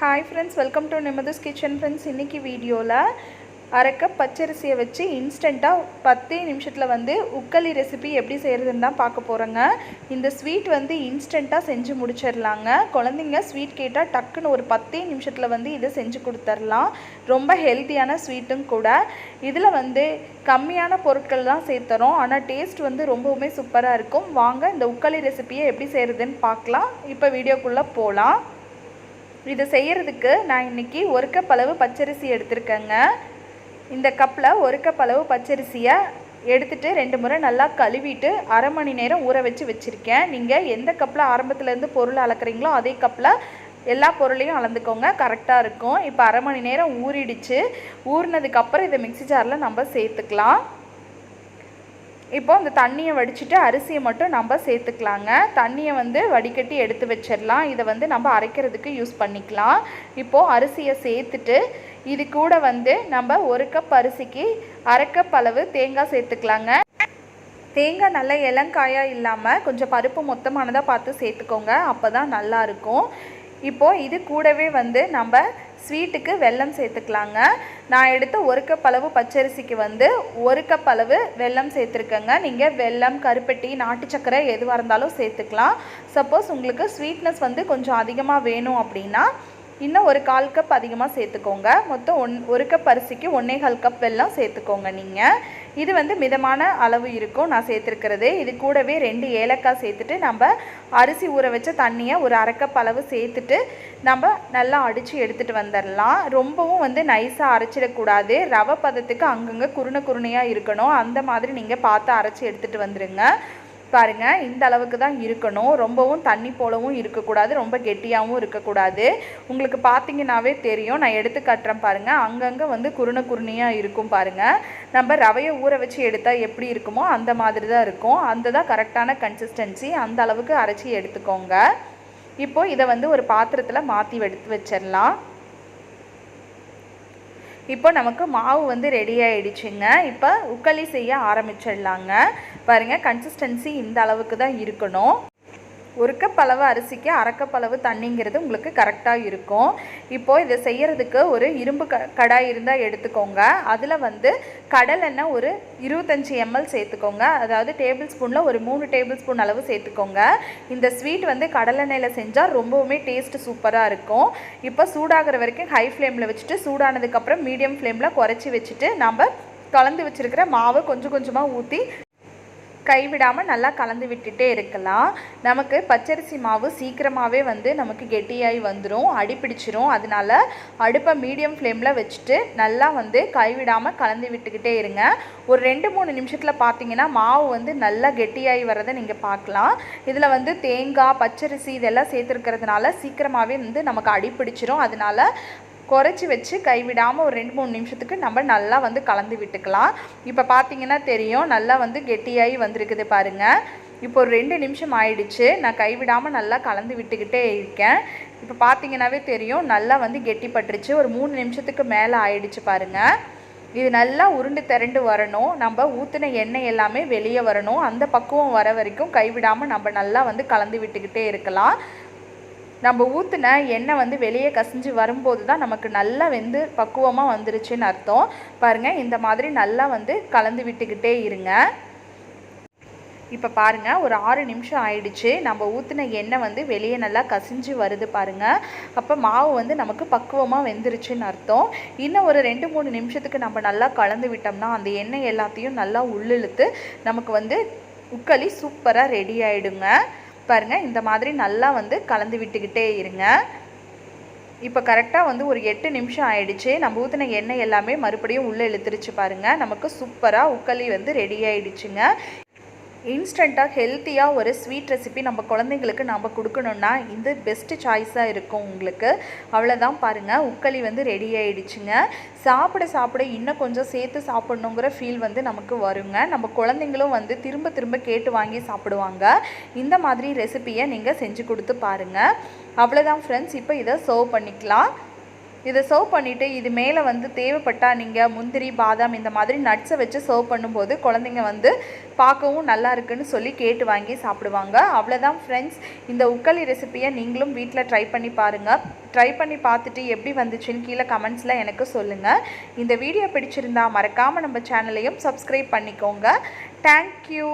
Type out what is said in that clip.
Hi friends welcome to நிமதுஸ் kitchen friends இன்றைக்கி வீடியோவில் அரைக்க பச்சரிசியை வச்சு இன்ஸ்டண்ட்டாக பத்தே நிமிஷத்தில் வந்து உக்களி ரெசிபி எப்படி செய்கிறதுன்னு தான் பார்க்க போகிறோங்க இந்த ஸ்வீட் வந்து இன்ஸ்டண்ட்டாக செஞ்சு முடிச்சிடலாங்க. குழந்தைங்க ஸ்வீட் கேட்டால் டக்குன்னு ஒரு பத்தே நிமிஷத்தில் வந்து இதை செஞ்சு கொடுத்துர்லாம். ரொம்ப ஹெல்த்தியான ஸ்வீட்டும் கூட. இதில் வந்து கம்மியான பொருட்கள் தான் சேர்த்துறோம். ஆனால் டேஸ்ட் வந்து ரொம்பவுமே சூப்பராக இருக்கும். வாங்க இந்த உக்களி ரெசிபியை எப்படி செய்கிறதுன்னு பார்க்கலாம். இப்போ வீடியோக்குள்ளே போகலாம் இதை செய்கிறதுக்கு நான் இன்றைக்கி ஒரு கப் அளவு பச்சரிசி எடுத்திருக்கேங்க. இந்த கப்பில் ஒரு கப் அளவு பச்சரிசியை எடுத்துகிட்டு ரெண்டு முறை நல்லா கழுவிட்டு அரை மணி நேரம் ஊற வச்சு வச்சுருக்கேன். நீங்கள் எந்த கப்பில் ஆரம்பத்துலேருந்து பொருள் அளக்குறீங்களோ அதே கப்பில் எல்லா பொருளையும் அளந்துக்கோங்க. கரெக்டாக இருக்கும். இப்போ அரை மணி நேரம் ஊறிடுச்சு. ஊறினதுக்கப்புறம் இதை மிக்ஸி ஜாரில் நம்ம சேர்த்துக்கலாம். இப்போ அந்த தண்ணியை வடிச்சிட்டு அரிசியை மட்டும் நம்ம சேர்த்துக்கலாங்க. தண்ணியை வந்து வடிகட்டி எடுத்து வச்சிடலாம் இதை வந்து நம்ம அரைக்கிறதுக்கு யூஸ் பண்ணிக்கலாம். இப்போது அரிசியை சேர்த்துட்டு இது கூட வந்து நம்ம ஒரு கப் அரிசிக்கு அரை கப் அளவு தேங்காய் சேர்த்துக்கலாங்க. தேங்காய் நல்ல இளங்காயாக இல்லாமல் கொஞ்சம் பருப்பு மொத்தமானதாக பார்த்து சேர்த்துக்கோங்க. அப்போ தான் நல்லாயிருக்கும் இப்போது இது கூடவே வந்து நம்ம ஸ்வீட்டுக்கு வெல்லம் சேர்த்துக்கலாங்க. நான் எடுத்த ஒரு கப் அளவு பச்சரிசிக்கு வந்து ஒரு கப் அளவு வெல்லம் சேர்த்துருக்கேங்க. நீங்கள் வெல்லம் கருப்பட்டி நாட்டு சக்கரை எதுவாக இருந்தாலும் சேர்த்துக்கலாம். சப்போஸ் உங்களுக்கு ஸ்வீட்னஸ் வந்து கொஞ்சம் அதிகமாக வேணும் அப்படின்னா இன்னும் ஒரு கால் கப் அதிகமாக சேர்த்துக்கோங்க. மொத்தம் ஒன் ஒரு கப் அரிசிக்கு ஒன்றே கால் கப் வெல்லம் சேர்த்துக்கோங்க நீங்கள் இது வந்து மிதமான அளவு இருக்கும். நான் சேர்த்துருக்கிறது. இது கூடவே ரெண்டு ஏலக்காய் சேர்த்துட்டு நம்ம அரிசி ஊற வச்ச தண்ணியை ஒரு அரை கப் அளவு சேர்த்துட்டு நம்ம நல்லா அடித்து எடுத்துகிட்டு வந்துடலாம் ரொம்பவும் வந்து நைஸாக அரைச்சிடக்கூடாது. ரவை பதத்துக்கு அங்கங்கே குருணை குருணையாக இருக்கணும். அந்த மாதிரி நீங்கள் பார்த்து அரைச்சி எடுத்துகிட்டு வந்துடுங்க பாருங்கள் இந்த அளவுக்கு தான் இருக்கணும். ரொம்பவும் தண்ணி போலவும் இருக்கக்கூடாது ரொம்ப கெட்டியாகவும் இருக்கக்கூடாது. உங்களுக்கு பார்த்தீங்கன்னாவே தெரியும் நான் எடுத்து காட்டுறேன் பாருங்கள் அங்கங்கே வந்து குருண குருணையாக இருக்கும் பாருங்கள் நம்ம ரவையை ஊற வச்சு எடுத்தால் எப்படி இருக்குமோ அந்த மாதிரி தான் இருக்கும். அந்த தான் கரெக்டான கன்சிஸ்டன்சி அந்த அளவுக்கு அரைச்சி எடுத்துக்கோங்க. இப்போது இதை வந்து ஒரு பாத்திரத்தில் மாற்றி எடுத்து வச்சிடலாம் இப்போ நமக்கு மாவு வந்து ரெடி ஆகிடுச்சுங்க இப்போ உக்களி செய்ய ஆரம்பிச்சிடலாங்க. பாருங்கள் கன்சிஸ்டன்சி இந்த அளவுக்கு தான் இருக்கணும். ஒரு கப் அளவு அரிசிக்கு அரை கப் அளவு தண்ணிங்கிறது உங்களுக்கு கரெக்டாக இருக்கும். இப்போது இதை செய்கிறதுக்கு ஒரு இரும்பு க கடாய் இருந்தால் எடுத்துக்கோங்க. அதில் வந்து கடலெண்ணெய் ஒரு இருபத்தஞ்சி எம்எல் சேர்த்துக்கோங்க. அதாவது டேபிள் ஸ்பூனில் ஒரு மூணு டேபிள் ஸ்பூன் அளவு சேர்த்துக்கோங்க. இந்த ஸ்வீட் வந்து கடலெண்ணெயில் செஞ்சால் ரொம்பவுமே டேஸ்ட்டு சூப்பராக இருக்கும். இப்போ சூடாகிற வரைக்கும் ஹை ஃப்ளேமில் வச்சுட்டு சூடானதுக்கப்புறம் மீடியம் ஃப்ளேமில் குறைச்சி வச்சுட்டு நம்ம கலந்து வச்சுருக்கிற மாவை கொஞ்சம் கொஞ்சமாக ஊற்றி கைவிடாமல் நல்லா கலந்து விட்டுட்டே இருக்கலாம். நமக்கு பச்சரிசி மாவு சீக்கிரமாகவே வந்து நமக்கு கெட்டியாகி வந்துடும் அடிப்பிடிச்சிரும் அதனால அடுப்பை மீடியம் ஃப்ளேமில் வச்சுட்டு நல்லா வந்து கைவிடாமல் கலந்து விட்டுக்கிட்டே இருங்க. ஒரு ரெண்டு மூணு நிமிஷத்தில் பார்த்தீங்கன்னா மாவு வந்து நல்லா கெட்டியாகி வரதை நீங்கள் பார்க்கலாம் இதில் வந்து தேங்காய் பச்சரிசி இதெல்லாம் சேர்த்துருக்கிறதுனால சீக்கிரமாகவே வந்து நமக்கு அடிப்பிடிச்சிரும் அதனால குறைச்சி வச்சு கைவிடாமல் ஒரு ரெண்டு மூணு நிமிஷத்துக்கு நம்ம நல்லா வந்து கலந்து விட்டுக்கலாம். இப்போ பார்த்தீங்கன்னா தெரியும் நல்லா வந்து கெட்டியாகி வந்திருக்குது பாருங்கள் இப்போ ஒரு ரெண்டு நிமிஷம் ஆயிடுச்சு. நான் கைவிடாமல் நல்லா கலந்து விட்டுக்கிட்டே இருக்கேன். இப்போ பார்த்தீங்கன்னாவே தெரியும் நல்லா வந்து கெட்டிப்பட்டுருச்சு. ஒரு மூணு நிமிஷத்துக்கு மேலே ஆயிடுச்சு பாருங்கள் இது நல்லா உருண்டு திரண்டு வரணும். நம்ம ஊற்றின எண்ணெய் எல்லாமே வெளியே வரணும். அந்த பக்குவம் வர வரைக்கும் கைவிடாமல் நம்ம நல்லா வந்து கலந்து விட்டுக்கிட்டே இருக்கலாம். நம்ம ஊற்றின எண்ணெய் வந்து வெளியே கசிஞ்சு வரும்போது தான் நமக்கு நல்லா வெந்து பக்குவமாக வந்துருச்சுன்னு அர்த்தம். பாருங்கள் இந்த மாதிரி நல்லா வந்து கலந்து விட்டுக்கிட்டே இருங்க. இப்போ பாருங்கள் ஒரு ஆறு நிமிஷம் ஆயிடுச்சு. நம்ம ஊற்றின எண்ணெய் வந்து வெளியே நல்லா கசிஞ்சு வருது பாருங்கள் அப்போ மாவு வந்து நமக்கு பக்குவமாக வெந்துருச்சுன்னு அர்த்தம். இன்னும் ஒரு ரெண்டு மூணு நிமிஷத்துக்கு நம்ம நல்லா கலந்து விட்டோம்னா அந்த எண்ணெய் எல்லாத்தையும் நல்லா உள்ளிழுத்து நமக்கு வந்து உக்களி சூப்பராக ரெடி ஆகிடுங்க பாருங்கள் இந்த மாதிரி நல்லா வந்து கலந்து விட்டுக்கிட்டே இருங்க. இப்போ கரெக்டாக வந்து ஒரு எட்டு நிமிஷம் ஆயிடுச்சு. நம்ம ஊற்றின எண்ணெய் எல்லாமே மறுபடியும் உள்ளே இழுத்துருச்சு பாருங்கள் நமக்கு சூப்பராக உக்களி வந்து ரெடி ஆயிடுச்சுங்க. இன்ஸ்டண்ட்டாக ஹெல்த்தியாக ஒரு ஸ்வீட் ரெசிபி நம்ம குழந்தைங்களுக்கு நம்ம கொடுக்கணுன்னா இந்த பெஸ்ட்டு சாய்ஸாக இருக்கும் உங்களுக்கு. அவ்வளோதான் பாருங்கள் உக்களி வந்து ரெடி ஆகிடுச்சுங்க சாப்பிட சாப்பிட இன்னும் கொஞ்சம் சேர்த்து சாப்பிட்ணுங்கிற ஃபீல் வந்து நமக்கு வருங்க. நம்ம குழந்தைங்களும் வந்து திரும்ப திரும்ப கேட்டு வாங்கி சாப்பிடுவாங்க. இந்த மாதிரி ரெசிபியை நீங்கள் செஞ்சு கொடுத்து பாருங்கள் அவ்வளோதான் ஃப்ரெண்ட்ஸ் இப்போ இதை சர்வ் பண்ணிக்கலாம். இதை சர்வ் பண்ணிவிட்டு இது மேலே வந்து தேவைப்பட்டால் நீங்கள் முந்திரி பாதாம் இந்த மாதிரி நட்ஸை வச்சு சர்வ் பண்ணும்போது குழந்தைங்க வந்து பார்க்கவும் நல்லா இருக்குன்னு சொல்லி கேட்டு வாங்கி சாப்பிடுவாங்க. அவ்வளோதான் ஃப்ரெண்ட்ஸ் இந்த உக்களி ரெசிப்பியை நீங்களும் வீட்டில் ட்ரை பண்ணி பாருங்கள் ட்ரை பண்ணி பார்த்துட்டு எப்படி வந்துச்சுன்னு கீழே கமெண்ட்ஸில் எனக்கு சொல்லுங்கள் இந்த வீடியோ பிடிச்சிருந்தா மறக்காமல் நம்ம சேனலையும் சப்ஸ்கிரைப் பண்ணிக்கோங்க. தேங்க்யூ